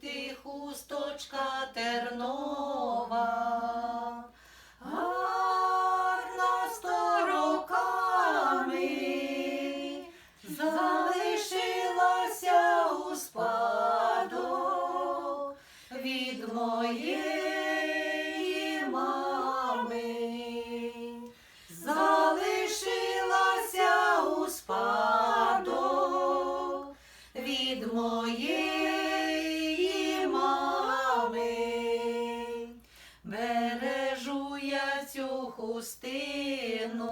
ти хусточка тернова, цю хустину.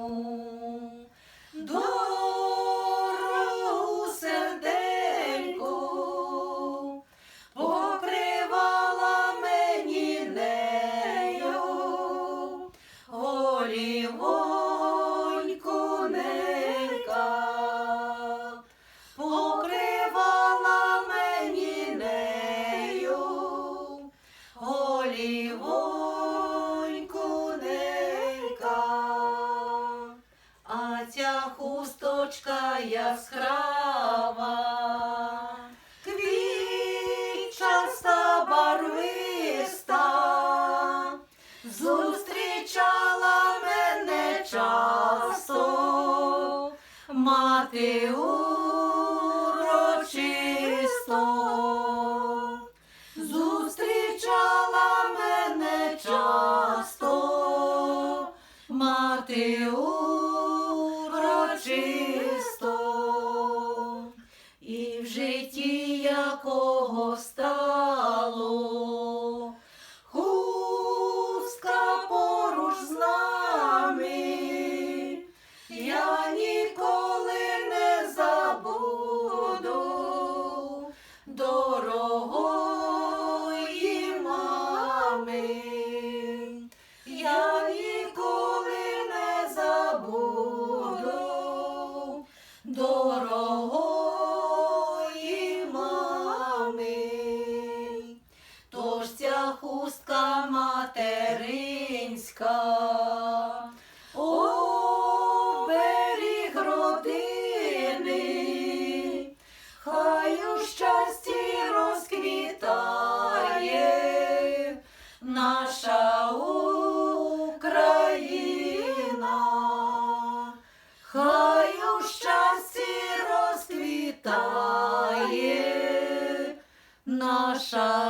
Хусточка яскрава, квітчаста барвиста, зустрічала мене часто, мати урочисто. Зустрічала мене часто, мати урочисто, і в житті якого стало, війська. О, беріг родини, хай у щасті розквітає наша Україна, хай у щасті розквітає наша.